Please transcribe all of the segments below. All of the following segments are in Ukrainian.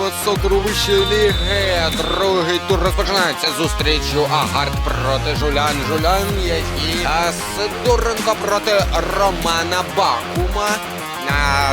от у вищої ліги. Другий тур розпочинається зустрічю Агард проти Жулян. Жулян який Сидоренко проти Романа Бакума. А,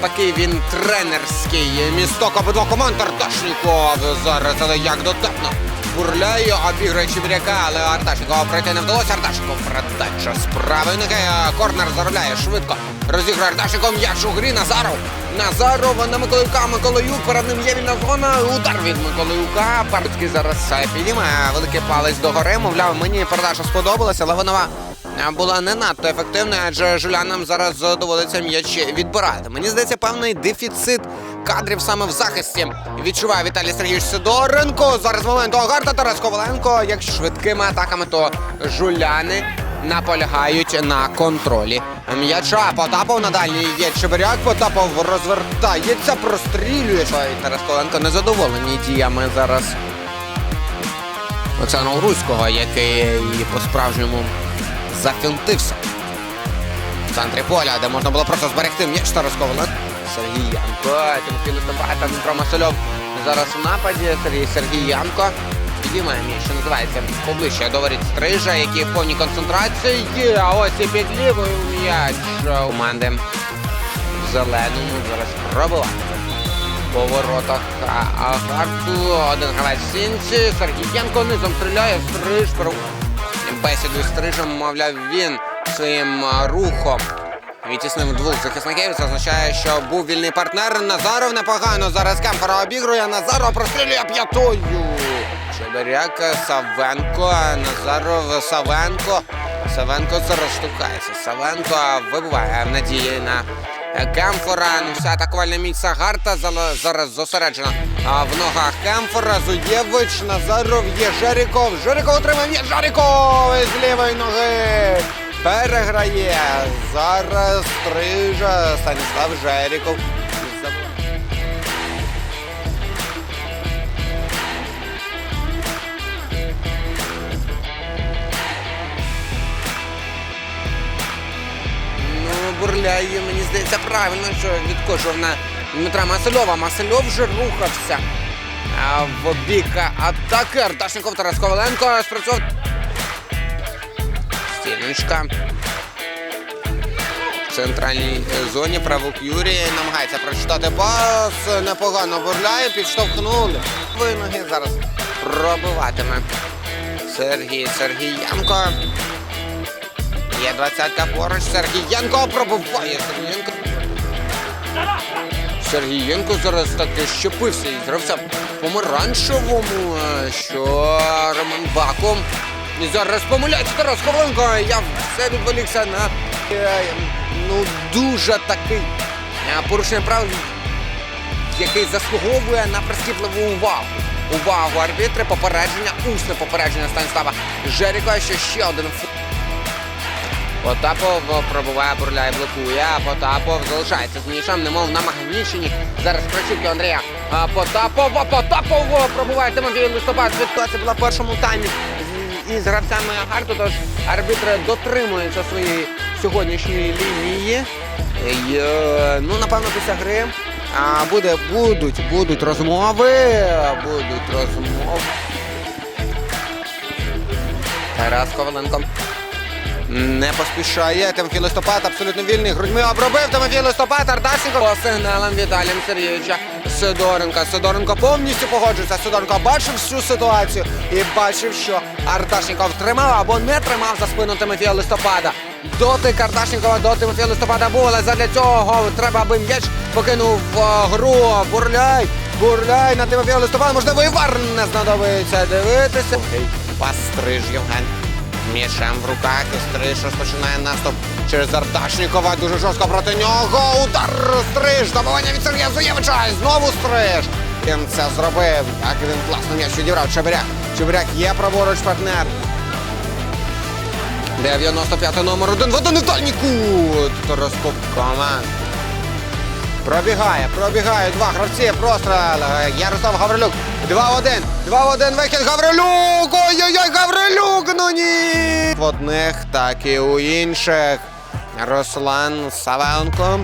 такий він тренерський місток обидва команд Арташніков зараз, але як дотепно. Бурляє, обігрує Чебіряка, але Арташникова пройти не вдалося. Арташников передача з правої ноги. Корнер заробляє швидко. Розігрує Арташников м'яч у грі. Назаров. Назаров на Миколаюка. Миколаюк. Перед ним є вільна зона. Удар від Миколаюка. Парцький зараз е, підіймає великий палець догори. Мовляв, мені передача сподобалася, але вона була не надто ефективною, адже жулянам зараз доводиться м'яч відбирати. Мені здається, певний дефіцит кадрів саме в захисті. Відчуває Віталій Сергійович Сидоренко. Зараз момент Огарта Тарас Коваленко. Як швидкими атаками, то жуляни наполягають на контролі. М'яча Потапов на дальній є Чебиряк. Потапов розвертається, прострілює. Тарас Коваленко незадоволений діями зараз. Олександра Грузького, який по-справжньому зафінтився. В центрі поля, де можна було просто зберегти м'яч Тарас Коваленко. Сергіянко, Тимофій Листопада, Дмитро Масельов зараз у нападі. Сергій Сергіянко підіймає м'яч, що називається поближче до Стрижа, які в повній концентрації. Є, а ось і під лівою м'яч команди в зеленому зараз пробиває. По воротах Агарту, один гравець в сінці, Сергієнко низом стріляє, Стриж бесіду Стрижем, мовляв, він своїм рухом відтіснив двох захисників. Це означає, що був вільний партнер. Назаров непогано. Зараз Кемпера обігрує. Назаров прострілює п'ятою. Чебиряк, Савенко, Назаров, Савенко. Савенко зараз штукається. Савенко вибиває в надії на Кемфора. Ну, вся атакувальна міць зала- зараз зосереджена а, в ногах Кемфора. Зуєвич, Назаров, є Жеріков. Отримав м'яч. Жеріков із лівої ноги. Переграє. Зараз стрижа Станіслав Жеріков. Ну, бурляє, мені здається, правильно, що відкошував на Дмитра Масельова. Масельов вже рухався а, в бік атаки. Арташников Тарас Коваленко спрацьовував. Стільничка. В центральній е, зоні правок Юрій намагається прочитати пас. Непогано бурляє, підштовхнули. Виноги зараз пробиватиме. Сергій Сергієнко. Є двадцятка поруч. Сергієнко пробиває. Сергієнко. Сергієнко зараз таки щепився і зрався в помаранчевому, е, що Роман Баком. Зараз помиляється Тарас Коваленко. Я все відволікся на е, ну дуже такий е, порушення правил, який заслуговує на прискіпливу увагу. Увагу арбітри, попередження, усне попередження Станіслава Жеріка, що ще один фу- Потапов пробуває, бурляє, блокує, а Потапов залишається з м'ячем, немов на Магнічині. Зараз прочівки Андрія а, Потапова. Потапов пробуває Тимофій Листопад. Ситуація була в першому таймі з- гравцями Агарту, тож арбітри дотримуються своєї сьогоднішньої лінії. І, е, ну, напевно, після гри а, буде, будуть, будуть розмови, будуть розмови. Тарас Коваленко. Не поспішає. Тимофій Листопад абсолютно вільний. Грудьми обробив Тимофій Листопад. Ардашенко по сигналам Віталія Сергійовича Сидоренка. Сидоренко повністю погоджується. Сидоренко бачив всю ситуацію і бачив, що Арташніков тримав або не тримав за спину Тимофія Листопада. Дотик Арташнікова до Тимофія Листопада був, але задля цього треба, аби м'яч покинув е, гру. Бурляй, бурляй на Тимофія Листопада. Можливо, і вар не знадобиться дивитися. Пастриж Євген. М'ячем в руках Стриж розпочинає наступ через Арташнікова. Дуже жорстко проти нього. Удар Стриж. Добивання від Сергія Зуєвича. Знову Стриж. Він це зробив. Як він класно м'яч відібрав. Чебиряк. Чебиряк є праворуч партнер. 95 номер один в один і дальній кут. Розкоп команд. Пробігає, пробігає два гравці, простріл. Ярослав Гаврилюк. 2-1. 2-1 вихід Гаврилюк. Ой-ой-ой, Гаврилюк, ну ні. В одних, так і у інших. Руслан Савенко.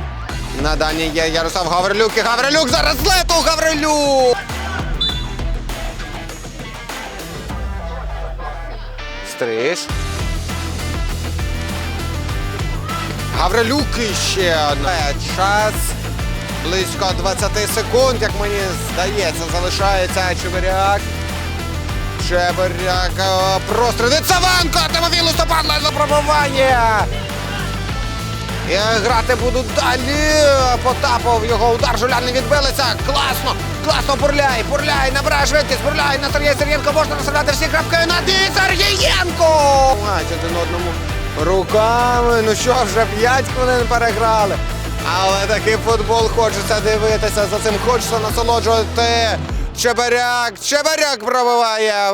На дані є Ярослав Гаврилюк і Гаврилюк зараз лету Гаврилюк! Стриж. Гаврилюк ще одне. Час близько 20 секунд, як мені здається, залишається Чебиряк. Чебиряк е, простріл від Савенко! Тимофій Листопад на пробування! І грати будуть далі. Потапов його удар Жулян не відбилися. Класно! Класно Бурляй! Бурляй набирає швидкість! Бурляй на Сергія Сергієнко можна розставляти всі крапки на Ді Сергієнко! Один одному руками. Ну що, вже 5 хвилин переграли. Але такий футбол хочеться дивитися. За цим хочеться насолоджувати. Чебаряк! Чебаряк пробиває!